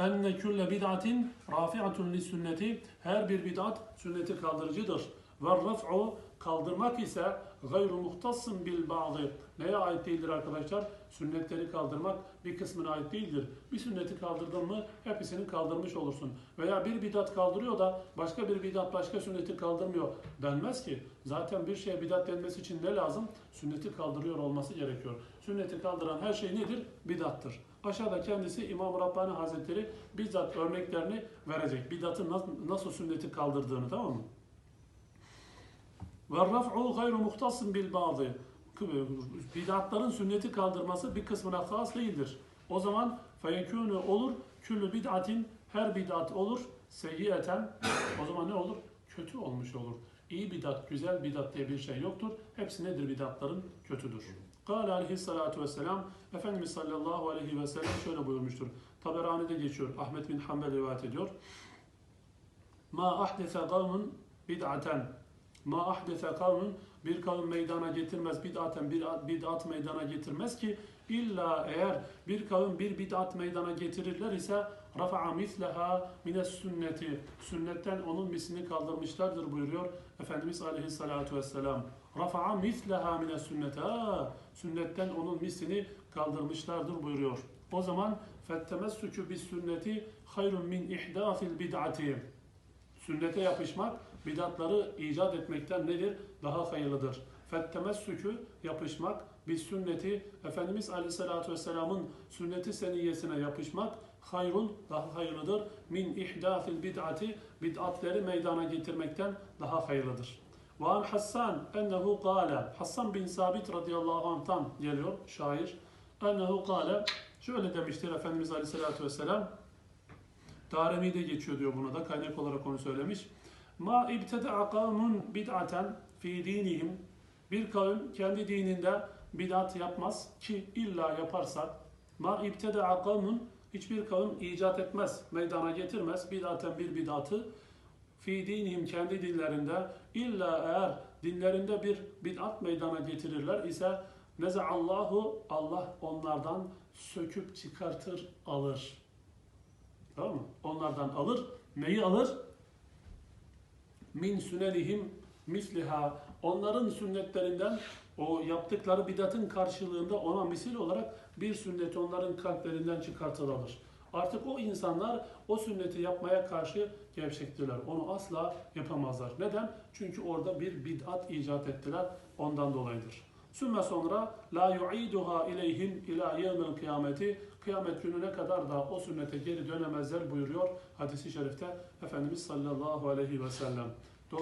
enne külle bid'atin rafi'atun lis sünneti her bir bid'at sünneti kaldırıcıdır. Ve raf'u kaldırmak ise gayru muhtassın bil bazı. Neye ait değildir arkadaşlar? Sünnetleri kaldırmak bir kısmına ait değildir. Bir sünneti kaldırdın mı hepsini kaldırmış olursun. Veya bir bidat kaldırıyor da başka bir bidat başka sünneti kaldırmıyor denmez ki. Zaten bir şeye bidat denmesi için ne lazım? Sünneti kaldırıyor olması gerekiyor. Sünneti kaldıran her şey nedir? Bidattır. Aşağıda kendisi İmam Rabbani Hazretleri bizzat örneklerini verecek. Bidatın nasıl sünneti kaldırdığını tamam mı? Ve raf'u gayru muhtasın bil bazı. Bidatların sünneti kaldırması bir kısmına has değildir. O zaman feyekûnü olur, küllü bid'atin her bid'at olur, seyyiyeten o zaman ne olur? Kötü olmuş olur. İyi bidat, güzel bidat diye bir şey yoktur. Hepsi nedir bidatların? Kötüdür. Kâle aleyhissalatu vesselam Efendimiz sallallahu aleyhi ve sellem şöyle buyurmuştur. Taberani'de geçiyor. Ahmet bin Hanbel rivayet ediyor. Ma ahdese kavmun bid'aten Ma ahdese kavmun bir kavim meydana getirmez bid'aten bir bid'at meydana getirmez ki illa eğer bir kavim bir bid'at meydana getirirler ise rafa'a misleha mines sünneti sünnetten onun mislini kaldırmışlardır buyuruyor Efendimiz aleyhissalatu vesselam. Rafa'a misleha mines sünneti ha, sünnetten onun mislini kaldırmışlardır buyuruyor. O zaman fettemessükü bis sünneti hayrun min ihdasil bid'ati sünnete yapışmak bidatları icat etmekten nedir? Daha hayırlıdır. Fettemessükü yapışmak, biz sünneti Efendimiz Aleyhisselatü Vesselam'ın sünneti seniyesine yapışmak hayrun daha hayırlıdır. Min ihdafil bid'ati bid'atleri meydana getirmekten daha hayırlıdır. Ve an Hassan ennehu kâle Hassan bin Sabit radıyallahu anh'tan geliyor şair. Ennehu kâle şöyle demiştir Efendimiz Aleyhisselatü Vesselam Darimi'de geçiyor diyor buna da kaynak olarak onu söylemiş. Ma ibteda'a kavmun bid'aten fi dinihim bir kavim kendi dininde bid'at yapmaz ki illa yaparsa ma ibteda'a kavmun hiçbir kavim icat etmez, meydana getirmez bid'aten bir bid'atı fi dinihim kendi dinlerinde illa eğer dinlerinde bir bid'at meydana getirirler ise nezeallahu Allah onlardan söküp çıkartır alır. Onlardan alır. Neyi alır? Min sünenihim misliha. Onların sünnetlerinden o yaptıkları bidatın karşılığında ona misil olarak bir sünneti onların kalplerinden çıkartılır. Artık o insanlar o sünneti yapmaya karşı gevşektiler. Onu asla yapamazlar. Neden? Çünkü orada bir bid'at icat ettiler. Ondan dolayıdır. Sümme sonra la yu'iduha ileyhim ila yevmil kıyameti kıyamet gününe kadar da o sünnete geri dönemezler buyuruyor hadisi şerifte Efendimiz sallallahu aleyhi ve sellem. Dolayısıyla